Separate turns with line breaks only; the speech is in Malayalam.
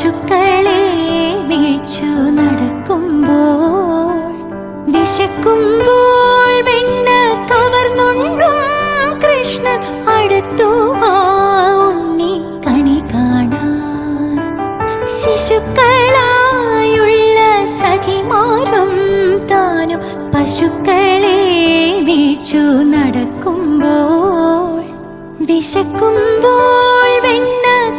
പശുക്കളെ വീഴ്ചു നടക്കുമ്പോൾ വിശക്കുമ്പോൾ വെണ്ണ കവർന്നുണ്ണും കൃഷ്ണൻ അടുത്തു ഉണ്ണി കണി കാണാൻ. ശിശുക്കളായുള്ള സഖിമാരും താനും പശുക്കളെ വീഴ്ചു നടക്കുമ്പോൾ വിശക്കുമ്പോൾ